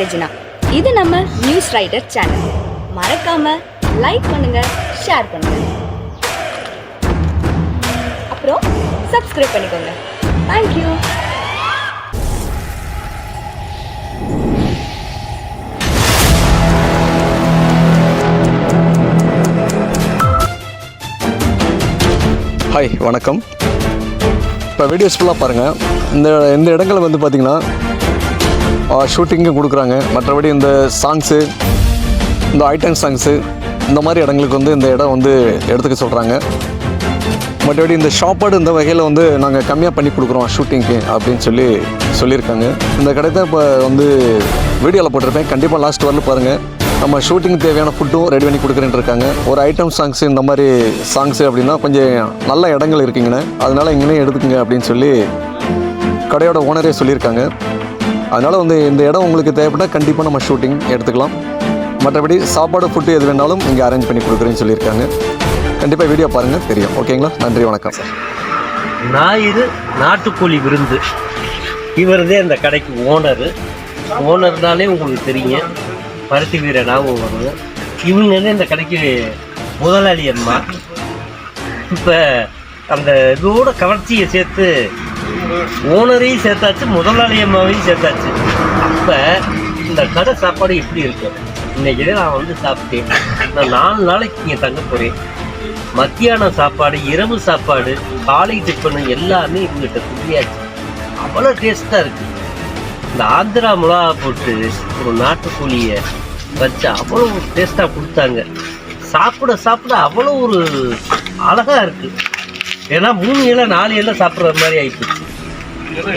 Regina. இது நம்ம news rider channel மறக்காம லைக் பண்ணுங்க ஷேர் பண்ணுங்க. அப்புறம் சப்ஸ்கிரைப் பண்ணிக்கோங்க. தேங்க்யூ ஹாய் வணக்கம். இப்போ வீடியோஸ் ஃபுல்லாக பாருங்கள் இந்த இந்த இடங்கள் வந்து பார்த்திங்கன்னா ஷூட்டிங்கும் கொடுக்குறாங்க. மற்றபடி இந்த சாங்ஸு இந்த ஐட்டம் சாங்ஸு இந்த மாதிரி இடங்களுக்கு வந்து இந்த இடம் வந்து எடுத்துக்க சொல்கிறாங்க மற்றபடி இந்த ஷாப்பாடு இந்த வகையில் வந்து நாங்கள் கம்மியாக பண்ணி கொடுக்குறோம் ஷூட்டிங்க்கு அப்படின்னு சொல்லி சொல்லியிருக்காங்க. இந்த கடை தான் இப்போ வந்து வீடியோவில் போட்டிருப்பேன். கண்டிப்பாக லாஸ்ட் வரல பாருங்கள் நம்ம ஷூட்டிங் தேவையான ஃபுட்டும் ரெடி பண்ணி கொடுக்குறேன்னு இருக்காங்க. ஒரு ஐட்டம் சாங்ஸ் இந்த மாதிரி சாங்ஸு அப்படின்னா கொஞ்சம் நல்ல இடங்கள் இருக்குங்கண்ணே. அதனால் இங்கேனே எடுத்துக்கங்க அப்படின்னு சொல்லி கடையோட ஓனரே சொல்லியிருக்காங்க. அதனால் வந்து இந்த இடம் உங்களுக்கு தேவைப்பட்டால் கண்டிப்பாக நம்ம ஷூட்டிங் எடுத்துக்கலாம். மற்றபடி சாப்பாடு ஃபுட்டு எது வேணாலும் இங்கே அரேஞ்ச் பண்ணி கொடுக்குறேன்னு சொல்லியிருக்காங்க. கண்டிப்பாக வீடியோ பாருங்கள் தெரியும். ஓகேங்களா நன்றி வணக்கம். சார் ஞாயிறு நாட்டுக்கோழி விருந்து. இவர்தே அந்த கடைக்கு ஓனரு ஓனர்னாலே உங்களுக்கு தெரியும். பருத்தி வீரனாகவும் வருது இவங்க இந்த கடைக்கு முதலாளி அம்மா. இப்போ அந்த இதோட கவர்ச்சியை சேர்த்து ஓனரையும் சேர்த்தாச்சு முதலாளி அம்மாவையும் சேர்த்தாச்சு. அப்போ இந்த கடை சாப்பாடு எப்படி இருக்கு. இன்னைக்கு நான் வந்து சாப்பிட்டேன். நான் நாலு நாளைக்கு இங்கே தங்க போகிறேன் மத்தியான சாப்பாடு இரவு சாப்பாடு காலை டிஃபனு எல்லாமே இவங்ககிட்ட சொல்லியாச்சு அவ்வளோ டேஸ்ட்டாக இருக்குது இந்த ஆந்திரா மிளகா போட்டு ஒரு நாட்டுக்கோழியை வச்சு அவ்வளோ டேஸ்ட்டாக கொடுத்தாங்க. சாப்பிட சாப்பிட அவ்வளோ ஒரு அழகாக இருக்குது ஏன்னா மூணு இலை நாலு இலை சாப்பிட்ற மாதிரி ஆகிப்போச்சு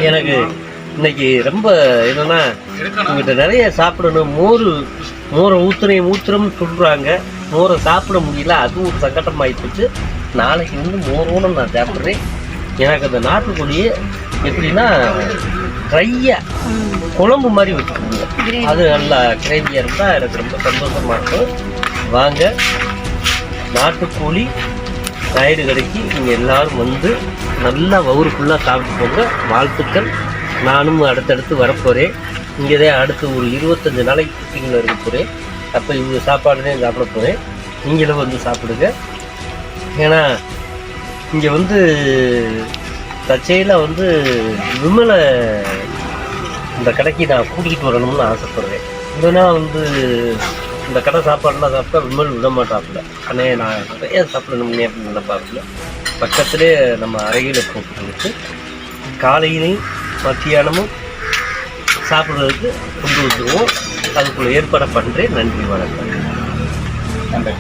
எனக்கு இன்னைக்கு ரொம்ப என்னன்னா உங்கள்கிட்ட நிறைய சாப்பிடணும். மோர் மோரை ஊத்துறேன் ஊத்துறோம்னு சொல்கிறாங்க மோரை சாப்பிட முடியல அது ஒரு சங்கடம் ஆயிடுச்சு நாளைக்கு வந்து மோரோட நான் சாப்பிட்றேன். எனக்கு அந்த நாட்டுக்கோழியை எப்படின்னா ட்ரையாக குழம்பு மாதிரி வச்சுக்கோங்க. அது நல்லா கிரேவியாக இருந்தால் எனக்கு ரொம்ப சந்தோஷமாக இருக்கும். வாங்க நாட்டுக்கோழி சைடு கடைக்கு நீங்கள் எல்லாரும் வந்து நல்லா வவுறு ஃபுல்லாக சாப்பிட்டு போங்க. வாழ்த்துக்கள். நானும் அடுத்தடுத்து வரப்போகிறேன் இங்கே தான் அடுத்து ஒரு இருபத்தஞ்சி நாளைக்கு குக்கிங்கில் இருக்க போகிறேன் அப்போ இவங்க சாப்பாடு தான் சாப்பிட போகிறேன் நீங்களும் வந்து சாப்பிடுங்க. ஏன்னா இங்கே வந்து தச்சையில் வந்து விமலை இந்த கடைக்கு நான் கூட்டிகிட்டு வரணும்னு ஆசைப்படுறேன். இல்லைன்னா வந்து இந்த கடை சாப்பாடுலாம் சாப்பிட்டா விமல் விட மாட்டாப்புல. அண்ணே நான் நிறைய சாப்பிடணும்னே அப்படின்னு நினைப்பாப்புல. பக்கத்திலே நம்ம அருகில் போட்டு காலையிலையும் மத்தியானமும் சாப்பிட்றதுக்கு கொண்டு வந்துடுவோம் அதுக்குள்ள ஏற்பாடு பண்ணுறேன் நன்றி வணக்கம். நன்றி.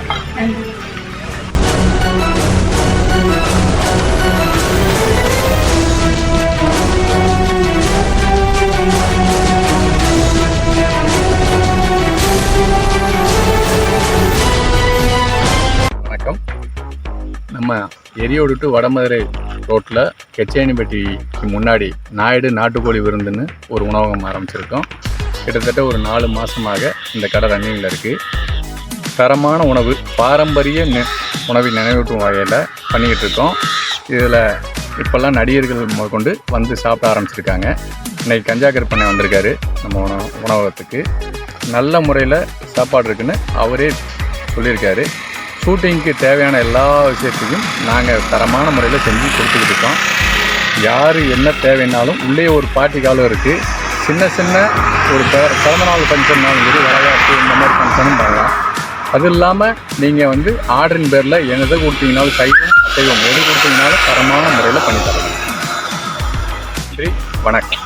நம்ம எரியோடு டு வடமதுரை ரோட்டில் கெச்சேனிப்பட்டிக்கு முன்னாடி நாயுடு நாட்டுக்கோழி விருந்துன்னு ஒரு உணவகம் ஆரம்பிச்சிருக்கோம். கிட்டத்தட்ட ஒரு நாலு மாதமாக இந்த கடை ரன்னிங்கில் இருக்குது தரமான உணவு பாரம்பரிய நெ- உணவை நினைவூட்டும் வகையில் பண்ணிக்கிட்டு இருக்கோம். இதில் இப்போல்லாம் நடிகர்கள் முதற்கொண்டு வந்து சாப்பிட ஆரம்பிச்சிருக்காங்க. இன்னைக்கு கஞ்சா கற்பனை வந்திருக்காரு நம்ம உணவு உணவகத்துக்கு. நல்ல முறையில் சாப்பாடு இருக்குன்னு அவரே சொல்லியிருக்காரு. ஷூட்டிங்க்கு தேவையான எல்லா விஷயத்தையும் நாங்கள் தரமான முறையில் செஞ்சு கொடுத்துக்கிட்டு இருக்கோம். யார் என்ன தேவைன்னாலும் உள்ளே ஒரு பார்ட்டி காலம் இருக்குது சின்ன சின்ன ஒரு பிற- பிறந்தநாள் ஃபங்க்ஷன்னாலும் சரி விளையாட்டு இந்த மாதிரி ஃபங்க்ஷனும் பண்ணலாம் அது இல்லாமல் நீங்கள் வந்து ஆர்டரின் பேரில் எதை கொடுத்தீங்கனாலும் சைவம் அசைவம் எது கொடுத்தீங்கனாலும் தரமான முறையில் பண்ணித்தரலாம் நன்றி வணக்கம்.